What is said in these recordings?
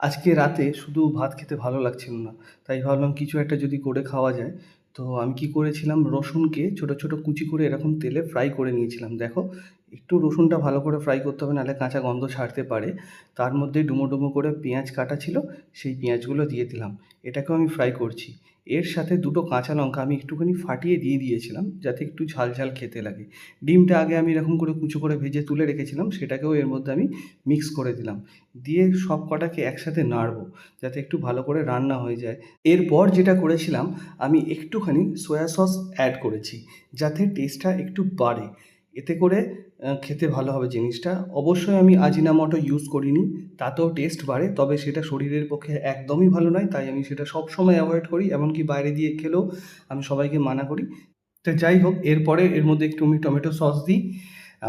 আজকে রাতে শুধু ভাত খেতে ভালো লাগছিল না। তাই ভাবলাম কিছু একটা যদি করে খাওয়া যায়। তো আমি কি করেছিলাম? রসুনকে ছোট ছোট কুচি করে এরকম তেলে ফ্রাই করে নিয়েছিলাম। দেখো, একটু রসুনটা ভালো করে ফ্রাই করতে হবে, নাহলে কাঁচা গন্ধ ছাড়তে পারে। তার মধ্যে ডুমো ডুমো করে পেঁয়াজ কাটা ছিল, সেই পেঁয়াজগুলো দিয়ে দিলাম। এটাকেও আমি ফ্রাই করছি। এর সাথে দুটো কাঁচা লঙ্কা আমি একটুখানি ফাটিয়ে দিয়ে দিয়েছিলাম, যাতে একটু ঝাল ঝাল খেতে লাগে। ডিমটা আগে আমি এরকম করে কুচো করে ভেজে তুলে রেখেছিলাম, সেটাকেও এর মধ্যে আমি মিক্স করে দিলাম। দিয়ে সব কটাকে একসাথে নাড়বো, যাতে একটু ভালো করে রান্না হয়ে যায়। এরপর যেটা করেছিলাম, আমি একটুখানি সয়া সস অ্যাড করেছি, যাতে টেস্টটা একটু বাড়ে। এতে করে খেতে ভালো হবে জিনিসটা। অবশ্যই আমি আজিনামটো ইউজ করিনি, তাতেও টেস্ট বাড়ে, তবে সেটা শরীরের পক্ষে একদমই ভালো নয়, তাই আমি সেটা সব সময় অ্যাভয়েড করি, এমনকি বাইরে দিয়ে খেলেও আমি সবাইকে মানা করি। তো যাই হোক, এরপরে এর মধ্যে একটু আমি টমেটো সস দিই,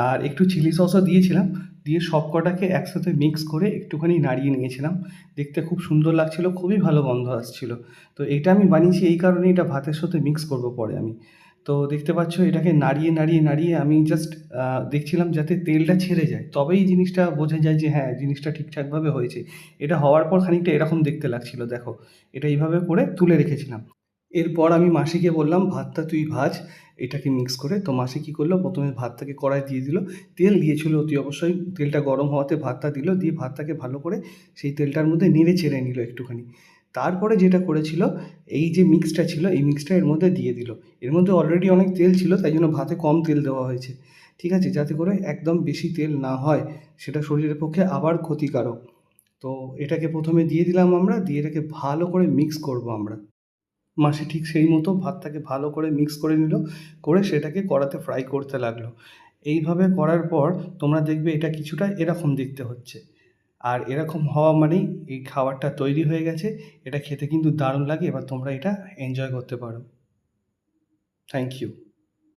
আর একটু চিলি সসও দিয়েছিলাম, দিয়ে সব কটাকে একসাথে মিক্স করে একটুখানি নাড়িয়ে নিয়েছিলাম। দেখতে খুব সুন্দর লাগছিল, খুবই ভালো গন্ধ আসছিল। তো এটা আমি বানিয়েছি, এই কারণে এটা ভাতের সাথে মিক্স করব পরে আমি। তো দেখতে পাচ্ছ এটাকে নাড়িয়ে নাড়িয়ে নাড়িয়ে আমি জাস্ট দেখছিলাম যাতে তেলটা ছেড়ে যায়। তবেই জিনিসটা বোঝা যায় যে হ্যাঁ জিনিসটা ঠিকঠাকভাবে হয়েছে। এটা হওয়ার পর খানিকটা এরকম দেখতে লাগছিল, দেখো। এটা এইভাবে করে তুলে রেখেছিলাম। এরপর আমি মাসিকে বললাম, ভাতটা তুই ভাজ, এটাকে মিক্স করে। তো মাসি কী করল, প্রথমে ভাতটাকে কড়াই দিয়ে দিল। তেল দিয়েছিল অতি অবশ্যই। তেলটা গরম হওয়াতে ভাতটা দিল, দিয়ে ভাতটাকে ভালো করে সেই তেলটার মধ্যে নেড়ে ছেড়ে নিল একটুখানি। তারপরে যেটা করেছিল, এই যে মিক্সটা ছিল, এই মিক্সটা এর মধ্যে দিয়ে দিল। এর মধ্যে অলরেডি অনেক তেল ছিল, তাই জন্য ভাতে কম তেল দেওয়া হয়েছে। ঠিক আছে, যাতে করে একদম বেশি তেল না হয়, সেটা শরীরের পক্ষে আবার ক্ষতিকারক। তো এটাকে প্রথমে দিয়ে দিলাম আমরা, দিয়ে এটাকে ভালো করে মিক্স করব আমরা। মাসি ঠিক সেই মতো ভাতটাকে ভালো করে মিক্স করে নিল, করে সেটাকে কড়াতে ফ্রাই করতে লাগল। এইভাবে করার পর তোমরা দেখবে এটা কিছুটা এরকম দেখতে হচ্ছে। আর এরকম হওয়া মানেই এই খাবারটা তৈরি হয়ে গেছে। এটা খেতে কিন্তু দারুণ লাগে, এবার তোমরা এটা এনজয় করতে পারো। Thank you